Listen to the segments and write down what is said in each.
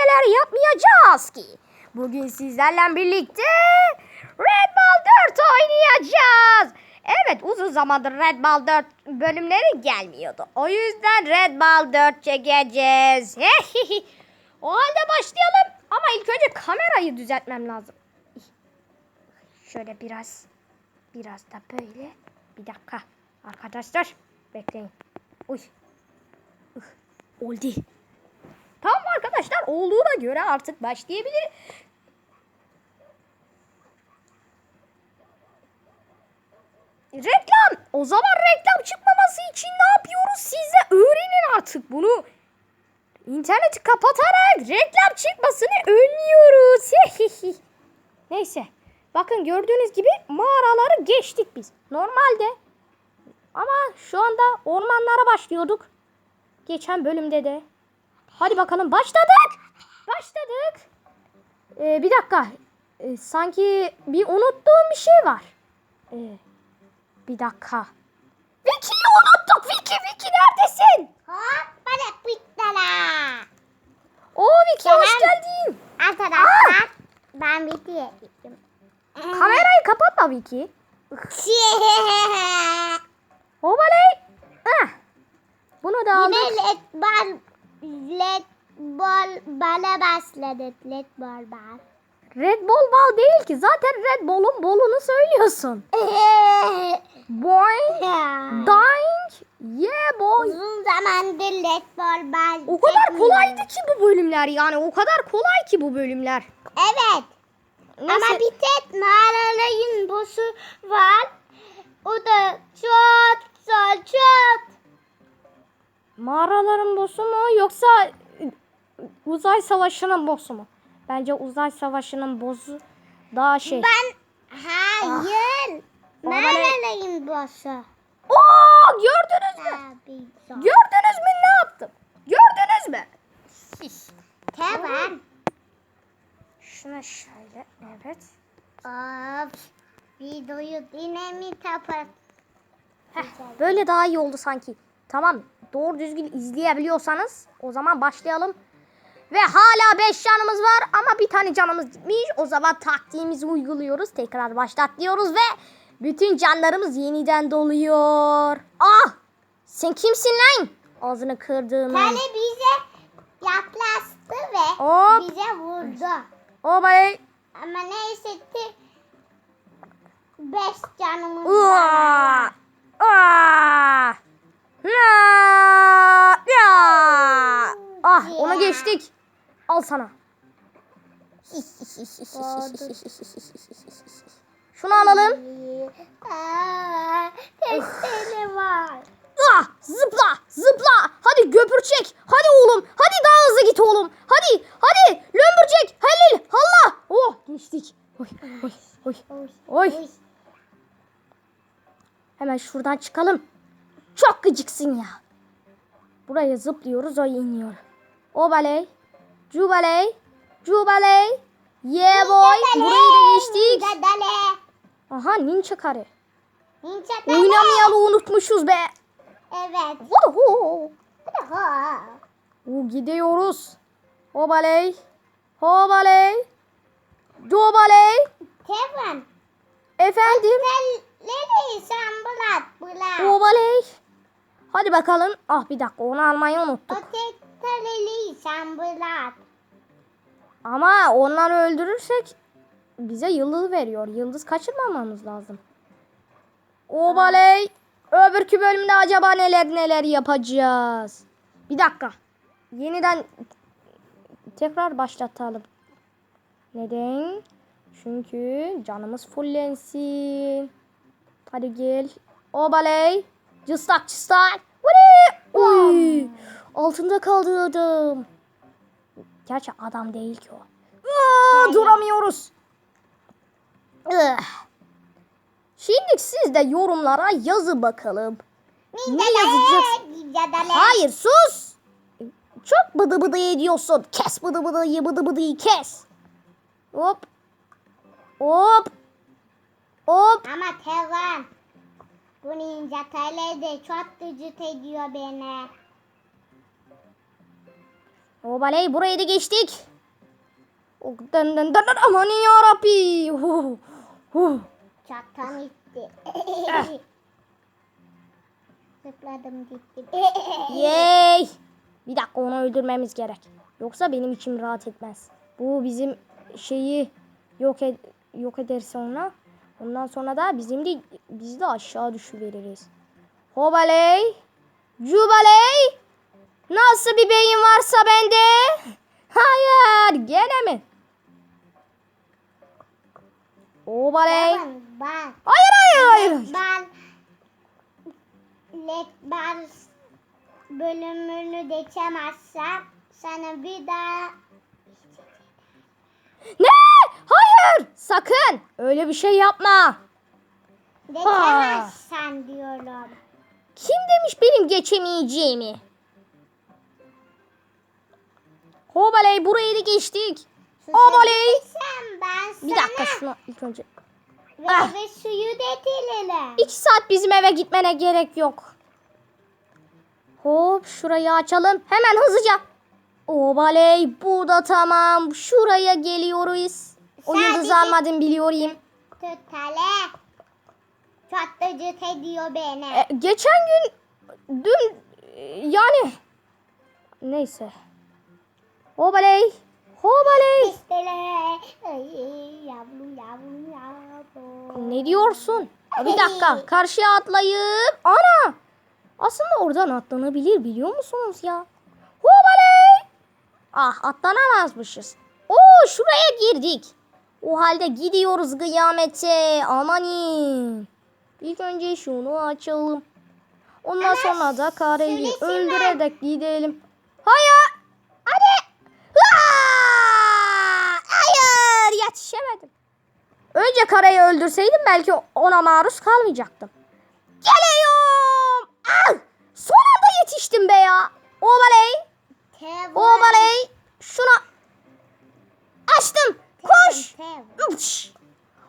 neler yapmayacağız ki? Bugün sizlerle birlikte Red Ball 4 oynayacağız. Evet uzun zamandır Red Ball 4 bölümleri gelmiyordu. O yüzden Red Ball 4 çekeceğiz. o halde başlayalım. Ama ilk önce kamerayı düzeltmem lazım. Şöyle biraz biraz da böyle. Bir dakika arkadaşlar bekleyin. Uy. Oldu. Arkadaşlar olduğuna göre artık başlayabilir. Reklam. O zaman reklam çıkmaması için ne yapıyoruz? Siz de öğrenin artık bunu. İnterneti kapatarak reklam çıkmasını önlüyoruz. Neyse. Bakın gördüğünüz gibi mağaraları geçtik biz. Normalde. Ama şu anda ormanlara başlıyorduk. Geçen bölümde de. Hadi bakalım başladık. Başladık. Ee, bir dakika. Ee, sanki bir unuttuğum bir şey var. Ee, bir dakika. Vicky'yi unuttuk. Vicky, Vicky neredesin? Hop bana pittala. Oo Vicky hoş geldin. Arkadaşlar ben videoya gittim. Kamerayı kapatma Vicky. Hovaley. Ah. Bunu da aldık. Yine led ball led ball bala başladık. Led ball bal. Red Bull bal değil ki. Zaten Red Bull'un bolunu söylüyorsun. Boing. Dying. Yeah boy. Uzun zamandır led ball bal. O kadar kolaydı ki bu bölümler yani. O kadar kolay ki bu bölümler. Evet. Ama bir tek mağaraların bosu var. O da çok zor çok. Mağaraların boss'u mu yoksa uzay savaşının boss'u mu? Bence uzay savaşının boss'u daha şey. Ben hayır. Ne? Mağaraların bosu. Oo gördünüz mü? Zor. Gördünüz mü ne yaptım? Gördünüz mü? Tamam. Şuna şöyle evet. Of. Videoyu yine mi kapat? Böyle daha iyi oldu sanki. Tamam doğru düzgün izleyebiliyorsanız o zaman başlayalım. Ve hala 5 canımız var ama bir tane canımız gitmiş. O zaman taktiğimizi uyguluyoruz. Tekrar başlat diyoruz ve bütün canlarımız yeniden doluyor. Ah! Sen kimsin lan? Ağzını kırdığım. Tane bize yaklaştı ve Hop. bize vurdu. O bay. Ama neyse ki beş canımız Uaa! var. Aa! Ya! Ah onu geçtik. Al sana. Şunu alalım. Aa, Testere var. Ah, zıpla, zıpla. Hadi göpürçek. Hadi oğlum. Hadi daha hızlı git oğlum. Hadi, hadi. Lömbürcek. Halil, halla. Oh, geçtik. Oy, oy, oy. Oy. Hemen şuradan çıkalım. Çok gıcıksın ya. Buraya zıplıyoruz o iniyor. Obaley. Cubaley. Cubaley. Yeah boy. Burayı da geçtik. Aha ninja kare. Ninja dale. Oynamayalı unutmuşuz be. Evet. Ha. Oo, gidiyoruz. Obaley. Hobaley. Cubaley. Kevin. Efendim. Neleri sen bırak bırak. Obaley. Hadi bakalım. Ah bir dakika onu almayı unuttuk. Tekleri sen bırak. Ama onları öldürürsek bize yıldız veriyor. Yıldız kaçırmamamız lazım. Obaley. Öbürkü bölümde acaba neler neler yapacağız? Bir dakika. Yeniden tekrar başlatalım. Neden? Çünkü canımız fullensin. Hadi gel. Obaley. Cıstak cıstak. Uy. Altında kaldı adam. Gerçi adam değil ki o. Aa, duramıyoruz. Şimdi siz de yorumlara yazın bakalım. Ne yazacaksın? Hayır sus. Çok bıdı bıdı ediyorsun. Kes bıdı bıdıyı bıdı bıdıyı kes. Hop. Hop. Hop. Ama Kevin. Bu ninja dale de çok gıcık ediyor beni. Obaley burayı da geçtik. Oh, dın dın dın, aman yarabbi. Çatam gitti. Zıpladım gittim. Yay! Bir dakika onu öldürmemiz gerek. Yoksa benim içim rahat etmez. Bu bizim şeyi yok ed yok eder sonra. Ondan sonra da bizim de biz de aşağı düşüveririz. Hobaley! Cubaley! Nasıl bir beyin varsa bende? Hayır, gene mi? Ben, Hayır hayır hayır. ben Let Bars bölümünü geçemezsem sana bir daha Ne? Hayır! Sakın! Öyle bir şey yapma. geçemezsen diyorum. Kim demiş benim geçemeyeceğimi? Hobaley burayı da geçtik. Hobaley. Sen ben Bir dakika şunu ilk önce. ve, Ah. ve suyu getirelim. İki saat bizim eve gitmene gerek yok. Hop şurayı açalım. Hemen hızlıca. Hobaley bu da tamam. Şuraya geliyoruz. O Sadece- yıldızı almadım biliyorum. Tutale. Cıt ediyor beni. E, geçen gün dün e, yani neyse. Hobaley. Hobaley. Ne diyorsun? Bir dakika. Karşıya atlayıp. Ana. Aslında oradan atlanabilir biliyor musunuz ya? Hobaley. Ah atlanamazmışız. Oo şuraya girdik. O halde gidiyoruz kıyamete. Amanin. İlk önce şunu açalım. Ondan Ama sonra da kareyi öldürerek gidelim. Hayır. Hadi. Aa! Hayır yetişemedim. Önce kareyi öldürseydim belki ona maruz kalmayacaktım. Geliyorum. Ah! Son anda yetiştim be ya. Ovaley. Ovaley. Şuna. Açtım. Koş. Üç.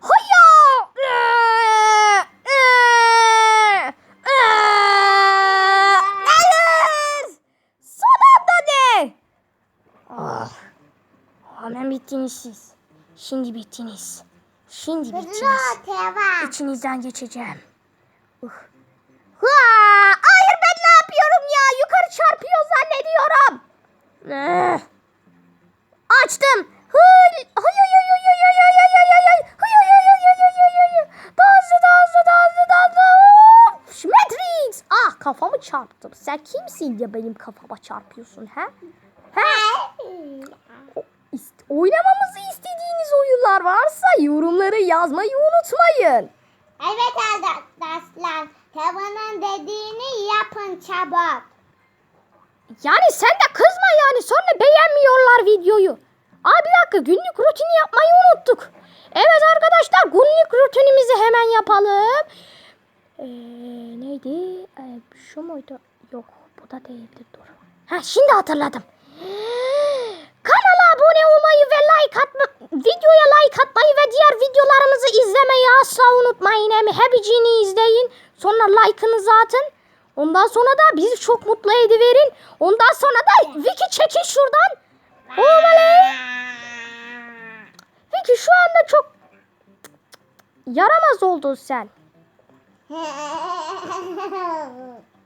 Hayya. Ee, ee, ee. Hayır. Son anda. Ah. Hemen bittiniz siz. Şimdi bittiniz. Şimdi. Hızlı Teva. İçinizden geçeceğim. Uh. Hua! Hayır ben ne yapıyorum ya? Yukarı çarpıyor zannediyorum. Eh. Açtım. Hay hay hay hay hay hay hay hay hay hay. Hay hay hay hay hay hay hay hay. Daha hızlı daha hızlı daha hızlı daha hızlı. Of! Matrix! Ah kafamı çarptım. Sen kimsin ya benim kafama çarpıyorsun ha? Ha? O- oynamamızı istediğiniz oyunlar varsa yorumları yazmayı unutmayın. Evet arkadaşlar. Teva'nın dediğini yapın çabuk. Yani sen de kızma yani sonra beğenmiyorlar videoyu. Aa bir dakika günlük rutini yapmayı unuttuk. Evet arkadaşlar günlük rutinimizi hemen yapalım. Ee, neydi? Ee, şu muydu? Yok bu da değildi dur. Ha şimdi hatırladım. Kanala abone olmayı ve like atma, videoya like atmayı ve diğer videolarımızı izlemeyi asla unutmayın. Hem hepsini izleyin. Sonra like'ınızı atın. Ondan sonra da bizi çok mutlu ediverin. Ondan sonra da Vicky çekin şuradan. Olmalı. Vicky şu anda çok yaramaz oldun sen.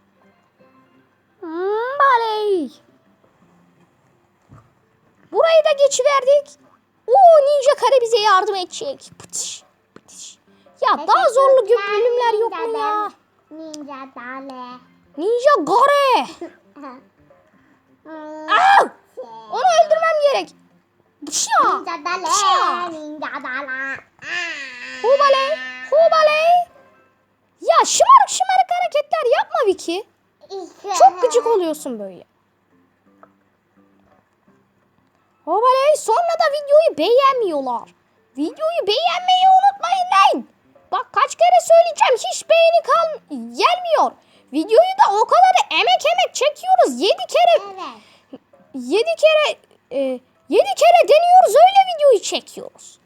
Burayı da geçiverdik. Oo ninja kare bize yardım edecek. Pıtış, pıtış. Ya daha zorlu gö- bölümler yok mu ya? Ninja dale. Ninja kare. Au! Onu öldürmem gerek. Pışya. Ninja dale. Pışya. Ninja dale. Hubaley. Hubaley. Ya şımarık şımarık hareketler yapma Vicky. Çok gıcık oluyorsun böyle. Hobaley sonra da videoyu beğenmiyorlar. Videoyu beğenmeyi unutmayın lan. Bak kaç kere söyleyeceğim hiç beğeni kal gelmiyor. Videoyu da o kadar emek emek çekiyoruz. 7 kere Evet. 7 kere e, 7 kere deniyoruz öyle videoyu çekiyoruz.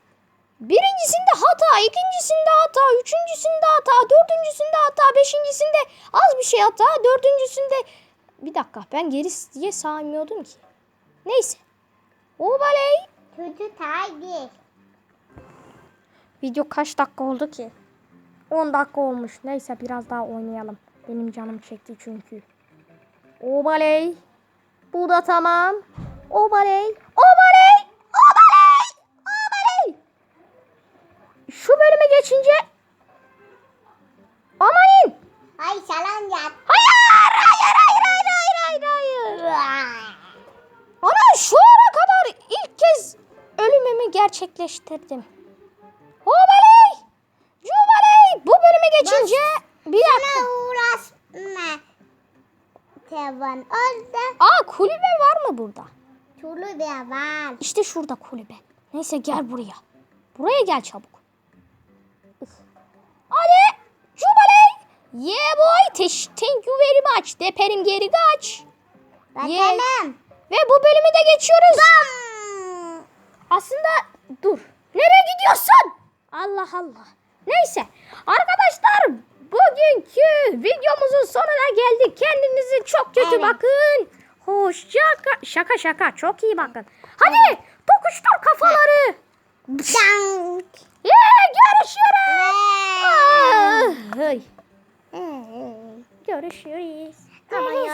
Birincisinde hata, ikincisinde hata, üçüncüsünde hata, dördüncüsünde hata, beşincisinde az bir şey hata, dördüncüsünde... Bir dakika ben geri diye saymıyordum ki. Neyse. Obaley. Kötü tay değil. Video kaç dakika oldu ki? 10 dakika olmuş. Neyse biraz daha oynayalım. Benim canım çekti çünkü. Obaley. Bu da tamam. Obaley. Obaley. Gerçekleştirdim. Obaley! Cubaley! Bu bölüme geçince bir dakika. Uğraşma. Tevan orada. Aa kulübe var mı burada? Da var. İşte şurada kulübe. Neyse gel buraya. Buraya gel çabuk. Hadi Cubaley! Yeah boy! Teş- Thank you very much. Deperim geri kaç. Bakalım. Ve bu bölümü de geçiyoruz. Hmm. Aslında dur. Nereye gidiyorsun? Allah Allah. Neyse. Arkadaşlar bugünkü videomuzun sonuna geldik. Kendinize çok kötü Evet. bakın. Hoşça ka- şaka şaka çok iyi bakın. Hadi tokuştur kafaları. Dank. Yeah, görüşürüz. Ah. Görüşürüz. Aman yarabbim.